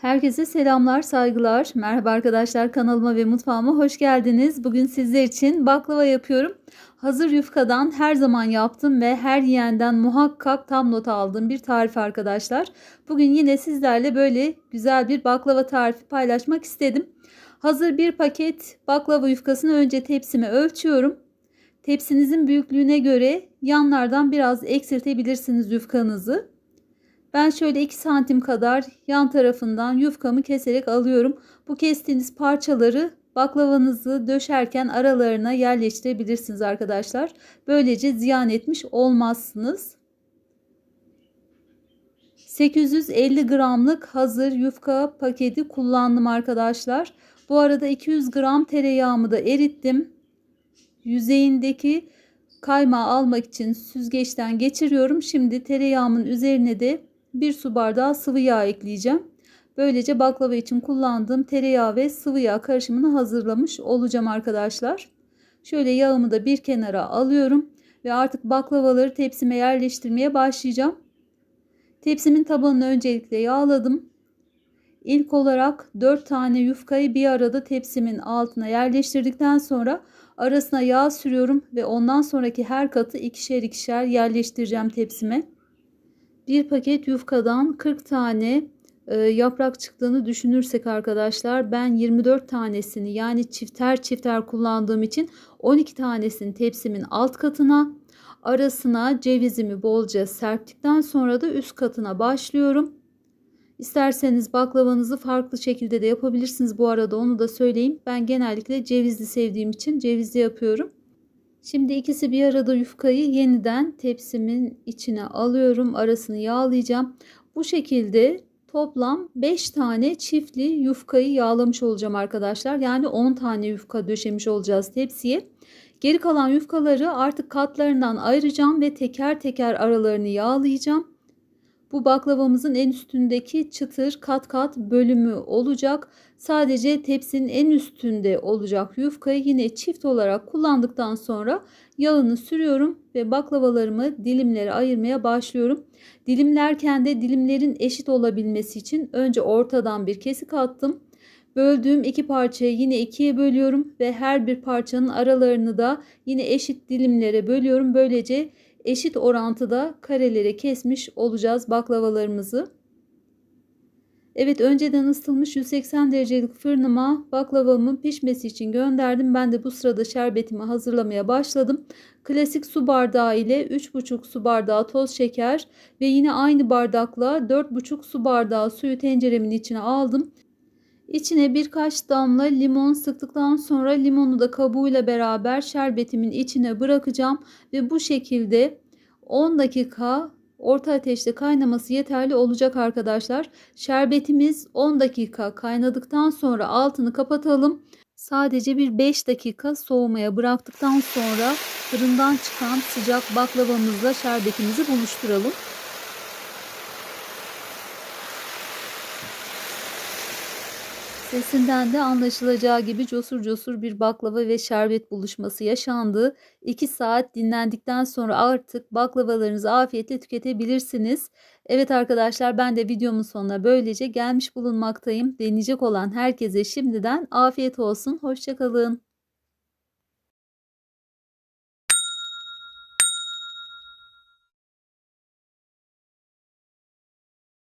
Herkese selamlar, saygılar. Merhaba arkadaşlar kanalıma ve mutfağıma hoş geldiniz. Bugün sizler için baklava yapıyorum. Hazır yufkadan her zaman yaptım ve her yiyenden muhakkak tam not aldığım bir tarif arkadaşlar. Bugün yine sizlerle böyle güzel bir baklava tarifi paylaşmak istedim. Hazır bir paket baklava yufkasını önce tepsime ölçüyorum. Tepsinizin büyüklüğüne göre yanlardan biraz eksiltebilirsiniz yufkanızı. Ben şöyle 2 santim kadar yan tarafından yufkamı keserek alıyorum. Bu kestiğiniz parçaları baklavanızı döşerken aralarına yerleştirebilirsiniz arkadaşlar. Böylece ziyan etmiş olmazsınız. 850 gramlık hazır yufka paketi kullandım arkadaşlar. Bu arada 200 gram tereyağımı da erittim. Yüzeyindeki kaymağı almak için süzgeçten geçiriyorum. Şimdi tereyağımın üzerine de 1 su bardağı sıvı yağ ekleyeceğim. Böylece baklava için kullandığım tereyağı ve sıvı yağ karışımını hazırlamış olacağım arkadaşlar. Şöyle yağımı da bir kenara alıyorum ve artık baklavaları tepsime yerleştirmeye başlayacağım. Tepsimin tabanını öncelikle yağladım. İlk olarak 4 tane yufkayı bir arada tepsimin altına yerleştirdikten sonra arasına yağ sürüyorum ve ondan sonraki her katı ikişer ikişer yerleştireceğim tepsime. Bir paket yufkadan 40 tane e, yaprak çıktığını düşünürsek arkadaşlar ben 24 tanesini yani çifter çifter kullandığım için 12 tanesini tepsimin alt katına arasına cevizimi bolca serptikten sonra da üst katına başlıyorum. İsterseniz baklavanızı farklı şekilde de yapabilirsiniz bu arada onu da söyleyeyim. Ben genellikle cevizli sevdiğim için cevizli yapıyorum. Şimdi ikisi bir arada yufkayı yeniden tepsimin içine alıyorum. Arasını yağlayacağım. Bu şekilde toplam 5 tane çiftli yufkayı yağlamış olacağım arkadaşlar. Yani 10 tane yufka döşemiş olacağız tepsiye. Geri kalan yufkaları artık katlarından ayıracağım ve teker teker aralarını yağlayacağım. Bu baklavamızın en üstündeki çıtır kat kat bölümü olacak. Sadece tepsinin en üstünde olacak yufkayı yine çift olarak kullandıktan sonra yağını sürüyorum ve baklavalarımı dilimlere ayırmaya başlıyorum. Dilimlerken de dilimlerin eşit olabilmesi için önce ortadan bir kesik attım. Böldüğüm iki parçayı yine ikiye bölüyorum ve her bir parçanın aralarını da yine eşit dilimlere bölüyorum. Böylece eşit orantıda karelere kesmiş olacağız baklavalarımızı. Evet önceden ısıtılmış 180 derecelik fırınıma baklavamın pişmesi için gönderdim. Ben de bu sırada şerbetimi hazırlamaya başladım. Klasik su bardağı ile 3,5 su bardağı toz şeker ve yine aynı bardakla 4,5 su bardağı suyu tenceremin içine aldım. İçine birkaç damla limon sıktıktan sonra limonu da kabuğuyla beraber şerbetimin içine bırakacağım ve bu şekilde 10 dakika orta ateşte kaynaması yeterli olacak arkadaşlar. Şerbetimiz 10 dakika kaynadıktan sonra altını kapatalım. Sadece bir 5 dakika soğumaya bıraktıktan sonra fırından çıkan sıcak baklavamızla şerbetimizi buluşturalım. Sesinden de anlaşılacağı gibi cosur cosur bir baklava ve şerbet buluşması yaşandı. 2 saat dinlendikten sonra artık baklavalarınızı afiyetle tüketebilirsiniz. Evet arkadaşlar ben de videomun sonuna böylece gelmiş bulunmaktayım. Deneyecek olan herkese şimdiden afiyet olsun. Hoşçakalın.